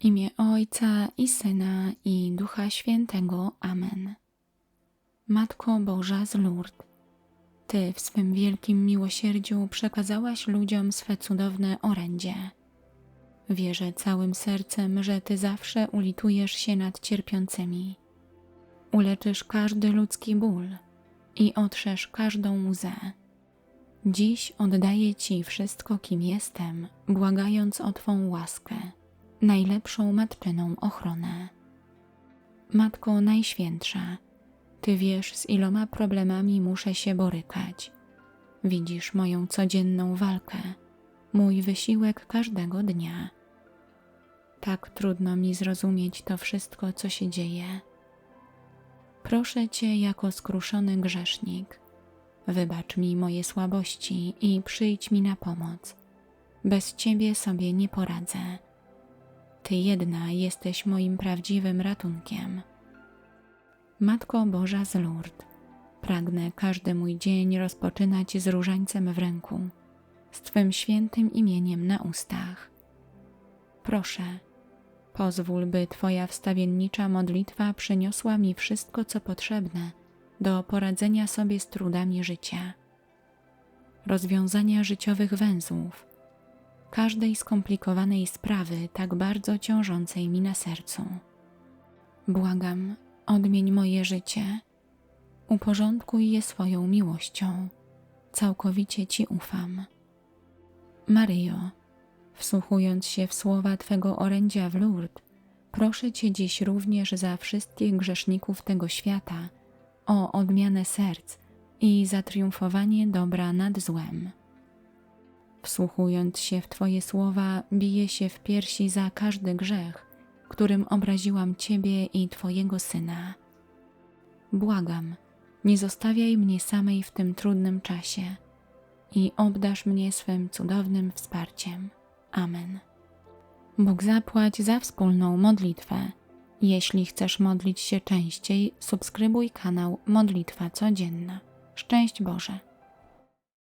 Imię Ojca i Syna i Ducha Świętego. Amen. Matko Boża z Lourdes, Ty w swym wielkim miłosierdziu przekazałaś ludziom swe cudowne orędzie. Wierzę całym sercem, że Ty zawsze ulitujesz się nad cierpiącymi. Uleczysz każdy ludzki ból i otrzesz każdą łzę. Dziś oddaję Ci wszystko, kim jestem, błagając o Twą łaskę, najlepszą matczyną ochronę. Matko Najświętsza, Ty wiesz, z iloma problemami muszę się borykać. Widzisz moją codzienną walkę, mój wysiłek każdego dnia. Tak trudno mi zrozumieć to wszystko, co się dzieje. Proszę Cię jako skruszony grzesznik, wybacz mi moje słabości i przyjdź mi na pomoc. Bez Ciebie sobie nie poradzę. Ty jedna jesteś moim prawdziwym ratunkiem. Matko Boża z Lourdes, pragnę każdy mój dzień rozpoczynać z różańcem w ręku, z Twym świętym imieniem na ustach. Proszę, pozwól, by Twoja wstawiennicza modlitwa przyniosła mi wszystko, co potrzebne do poradzenia sobie z trudami życia, rozwiązania życiowych węzłów, każdej skomplikowanej sprawy tak bardzo ciążącej mi na sercu. Błagam, odmień moje życie, uporządkuj je swoją miłością, całkowicie Ci ufam. Maryjo, wsłuchując się w słowa Twego orędzia w Lourdes, proszę Cię dziś również za wszystkich grzeszników tego świata o odmianę serc i zatriumfowanie dobra nad złem. Wsłuchując się w Twoje słowa, biję się w piersi za każdy grzech, którym obraziłam Ciebie i Twojego Syna. Błagam, nie zostawiaj mnie samej w tym trudnym czasie i obdasz mnie swym cudownym wsparciem. Amen. Bóg zapłać za wspólną modlitwę. Jeśli chcesz modlić się częściej, subskrybuj kanał Modlitwa Codzienna. Szczęść Boże.